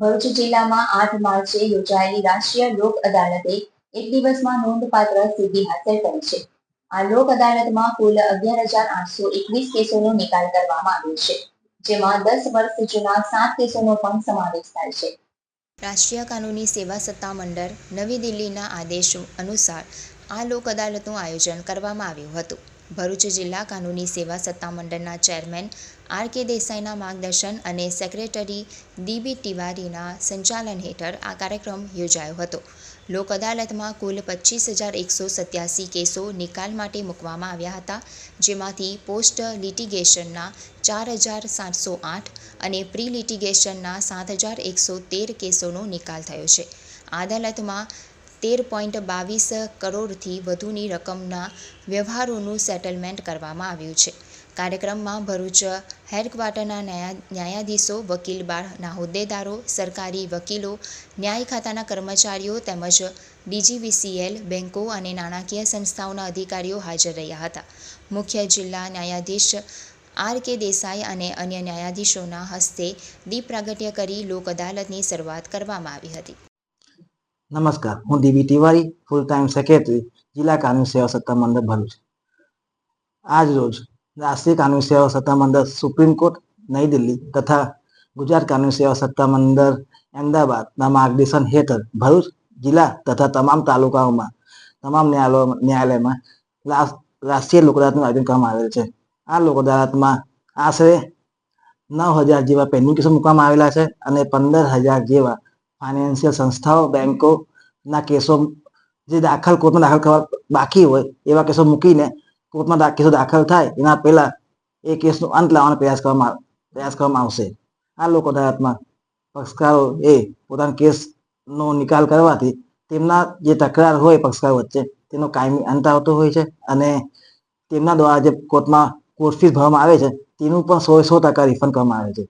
ભરૂચ જિલ્લામાં આઠ માર્ચે યોજાયેલી રાષ્ટ્રીય લોક અદાલતે એક દિવસમાં નોંધપાત્ર સિદ્ધિ હાંસલ કરી છે. આ લોક અદાલતમાં કુલ અગિયાર હજાર આઠસો એકવીસ કેસોનો નિકાલ કરવામાં આવ્યો છે, જેમાં દસ વર્ષ જૂના સાત કેસોનો પણ સમાવેશ થાય છે. રાષ્ટ્રીય કાનૂની સેવા સત્તા મંડળ નવી દિલ્હીના આદેશો અનુસાર આ લોક અદાલતનું આયોજન કરવામાં આવ્યું હતું. ભરૂચ જિલ્લા કાનૂની સેવા સત્તામંડળના ચેરમેન આર કે દેસાઈના માર્ગદર્શન અને સેક્રેટરી દીબી તિવારીના સંચાલન હેઠળ આ કાર્યક્રમ યોજાયો હતો. લોક અદાલતમાં કુલ પચીસ હજાર એકસો સત્યાસી કેસો નિકાલ માટે મૂકવામાં આવ્યા હતા, જેમાંથી પોસ્ટ લિટિગેશનના ચાર હજાર સાતસો આઠ અને પ્રી લિટિગેશનના સાત હજાર એકસો તેર કેસોનો નિકાલ થયો છે. અદાલતમાં તેર પોઈન્ટ બાવીસ કરોડથી વધુની રકમના વ્યવહારોનું સેટલમેન્ટ કરવામાં આવ્યું છે. કાર્યક્રમમાં ભરૂચ હેડક્વાર્ટરના ન્યાયા, ન્યાયાધીશો, વકીલ બારના હોદ્દેદારો સરકારી વકીલો, ન્યાય ખાતાના કર્મચારીઓ તેમજ ડીજીવીસીએલ બેન્કો અને નાણાકીય સંસ્થાઓના અધિકારીઓ હાજર રહ્યા હતા. મુખ્ય જિલ્લા ન્યાયાધીશ આર કે દેસાઈ અને અન્ય ન્યાયાધીશોના હસ્તે દીપ પ્રાગટ્ય કરી લોક અદાલતની શરૂઆત કરવામાં આવી હતી. નમસ્કાર, હું Divi Tiwari full time secretary જિલ્લા કાનૂની સેવા સત્તા મંડળ ભરૂચ. આજ રોજ રાષ્ટ્રીય કાનૂની સેવા સત્તા મંડળ સુપ્રીમ કોર્ટ, નવી દિલ્હી તથા ગુજરાત કાનૂની સેવા સત્તા મંડળ અમદાવાદના માર્ગદર્શન હેઠળ ભરૂચ જિલ્લા તથા તમામ તાલુકાઓમાં, તમામ ન્યાયાલયો, ન્યાયાલયમાં રાષ્ટ્રીય લોક અદાલતનું આયોજન કરવામાં આવેલ છે. આ લોક અદાલતમાં આશરે નવ હજાર જેવા કેસો મૂકવામાં આવેલા છે અને પંદર હજાર જેવા ફાઇનાન્શિયલ સંસ્થાઓ બેન્કોના કેસો જે દાખલ કોર્ટમાં દાખલ કરવા બાકી હોય, એવા કેસો મૂકીને કોર્ટમાં કેસો દાખલ થાય, એના પહેલાં એ કેસનો અંત લાવવાનો પ્રયાસ કરવામાં પ્રયાસ કરવામાં આવશે. આ લોક અદાલતમાં પક્ષકારો એ પોતાના કેસનો નિકાલ કરવાથી તેમના જે તકરાર હોય પક્ષકાર વચ્ચે, તેનો કાયમી અંત આવતો હોય છે અને તેમના દ્વારા જે કોર્ટમાં કોર્ટ ફીસ ભરવામાં આવે છે, તેનું પણ સો સો ટકા રિફંડ કરવામાં આવે છે.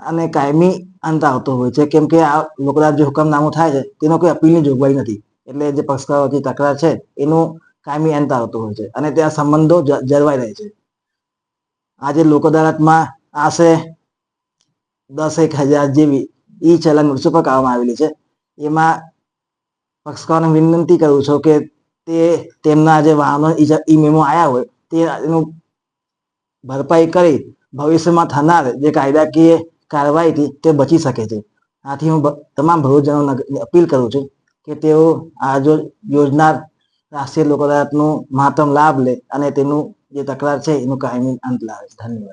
અને કાયમી અંત આવતો હોય છે. કેમ કે આ લોકરાજ જે હુકમનામું થાય છે, તેનો કોઈ અપીલની જોગવાઈ નથી. એટલે જે પક્ષકારોની તકરાર છે, એનું કાયમી અંત આવતો હોય છે અને ત્યાં સંબંધો જળવાઈ રહે છે. આજે લોક અદાલતમાં આશરે દસ એક હજાર જેવી ઈ ચલણ વૃક્ષો પર કાઢવામાં આવેલી છે. એમાં પક્ષકારોને વિનંતી કરું છું કે તે તેમના જે વાહનો ઈ મેમો આવ્યા હોય, તે એનું ભરપાઈ કરી ભવિષ્યમાં થનાર જે કાયદાકીય કાર્યવાહીથી તે બચી શકે છે. આથી હું તમામ ભરૂચજનોને અપીલ કરું છું કે તેઓ આ જો યોજનાર રાષ્ટ્રીય લોક અદાલતનો મહત્તમ લાભ લે અને તેનું જે તકરાર છે એનું કાયમી અંત લાવે. ધન્યવાદ.